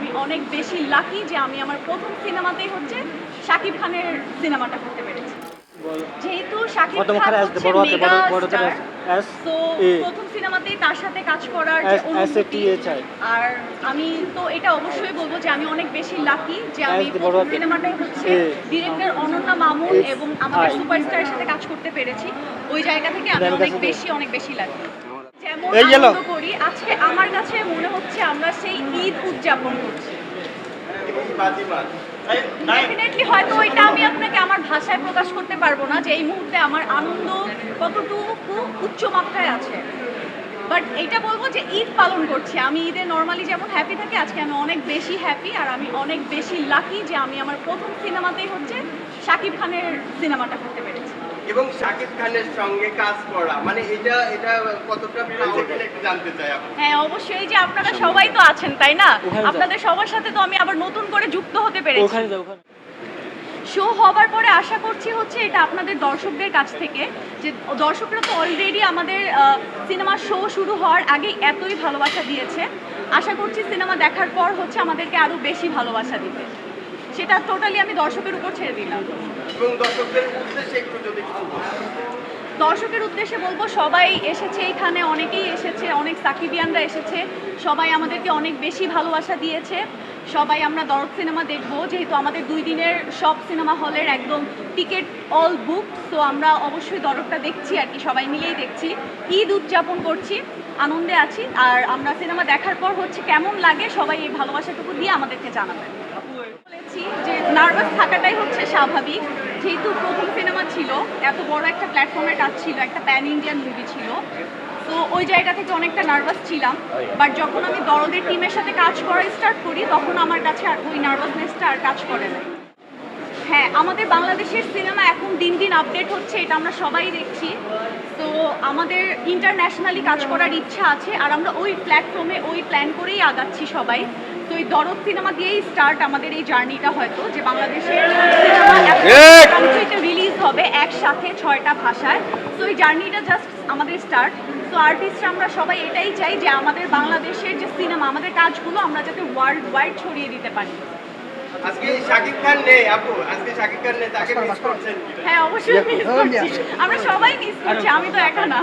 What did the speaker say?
আমি অনেক বেশি লাকি যে আমি আমার প্রথম সিনেমাতেই হচ্ছে শাকিব খানের সিনেমাটা করতে পেরেছি। যেহেতু শাকিব খান হচ্ছে মেগা স্টার তো প্রথম সিনেমাতেই তার সাথে কাজ করার যে অনুভূতি আর আমি তো এটা অবশ্যই বলব যে আমি অনেক বেশি লাকি যে আমি প্রথম সিনেমাটাই হচ্ছে। ডিরেক্টর অনন্যা মামুন এবং আমাদের। সুপারস্টারের সাথে কাজ করতে পেরেছি। ওই জায়গা থেকে আমি অনেক বেশি অনেক বেশি লাকি যেমন আজকে আমার কাছে মনে হচ্ছে আমরা সেই ঈদ উদযাপন করছি। ডেফিনেটলি হয়তো এটা আমি আপনাকে আমার ভাষায় প্রকাশ করতে পারব না যে এই মুহূর্তে আমার আনন্দ কতটুকু উচ্চ মাত্রায় আছে। বাট এইটা বলব যে ঈদ পালন করছি। আমি ঈদে নর্মালি যেমন হ্যাপি থাকি আজকে আমি অনেক বেশি হ্যাপি আর আমি অনেক বেশি লাকি যে আমি আমার প্রথম সিনেমাতেই হচ্ছে শাকিব খানের সিনেমাটা করতে পেরেছি। এবং শাকিব খানের সঙ্গে কাজ করা মানে এটা এটা কতটা প্রাউড একটু জানতে চাই আপনি হ্যাঁ অবশ্যই যে আপনারা সবাই তো আছেন তাই না? আপনাদের সবার সাথে তো আমি আবার নতুন করে যুক্ত হতে পেরেছি। ওখানে যাও ওখানে। শো হবার পরে আশা করছি হচ্ছে এটা আপনাদের দর্শকদের কাছ থেকে যে দর্শকরা তো অলরেডি আমাদের সিনেমা শো শুরু হওয়ার আগেই এতই ভালোবাসা দিয়েছে। আশা করছি সিনেমা দেখার পর হচ্ছে আমাদেরকে আরও বেশি ভালোবাসা দিবে। সেটা টোটালি আমি দর্শকের উপর ছেড়ে দিলাম। দর্শকের উদ্দেশ্যে বলব সবাই এসেছে এখানে অনেকেই এসেছে অনেক সাকিবিয়ানরা এসেছে। সবাই আমাদেরকে অনেক বেশি ভালোবাসা দিয়েছে। সবাই আমরা দরদ সিনেমা দেখব, যেহেতু আমাদের দুই দিনের সব সিনেমা হলের একদম টিকিট অল বুক তো আমরা অবশ্যই দরদটা দেখছি আর কি, সবাই মিলেই দেখছি। ঈদ উদযাপন করছি, আনন্দে আছি, আর আমরা সিনেমা দেখার পর হচ্ছে কেমন লাগে সবাই এই ভালোবাসাটুকু দিয়ে আমাদেরকে জানাবেন। বলেছি যে নার্ভাস থাকাটাই হচ্ছে স্বাভাবিক, যেহেতু প্রথম সিনেমা ছিল, এত বড় একটা প্ল্যাটফর্মে কাজ ছিল, একটা প্যান ইন্ডিয়ান মুভি ছিল। ওই জায়গা থেকে অনেকটা নার্ভাস ছিলাম বাট যখন আমি দরদের টিমের সাথে কাজ করা স্টার্ট করি, তখন আমার কাছে আর ওই নার্ভাসনেসটা আর কাজ করে না। হ্যাঁ আমাদের বাংলাদেশের সিনেমা এখন দিন দিন আপডেট হচ্ছে, এটা আমরা সবাই দেখছি। তো আমাদের ইন্টারন্যাশনালি কাজ করার ইচ্ছা আছে, আর আমরা ওই প্ল্যাটফর্মে ওই প্ল্যান করেই আগাচ্ছি সবাই। তো এই দরদ সিনেমা দিয়েই স্টার্ট আমাদের এই জার্নিটা হয়তো, যে বাংলাদেশের সিনেমা একসাথে ছয়টা ভাষায় তো এই জার্নিটা জাস্ট আমাদের স্টার্ট তো আর্টিস্ট আমরা সবাই এটাই চাই যে আমাদের বাংলাদেশের যে সিনেমা আমাদের কাজগুলো আমরা যাতে ওয়ার্ল্ড ওয়াইড ছড়িয়ে দিতে পারি। আজকে শাকিব খান নেই আপু। আজকে শাকিব খান নেই তাকে মিস করছেন। হ্যাঁ অবশ্যই মিস করছি। আমরা সবাই মিস করছি আমি তো একা না।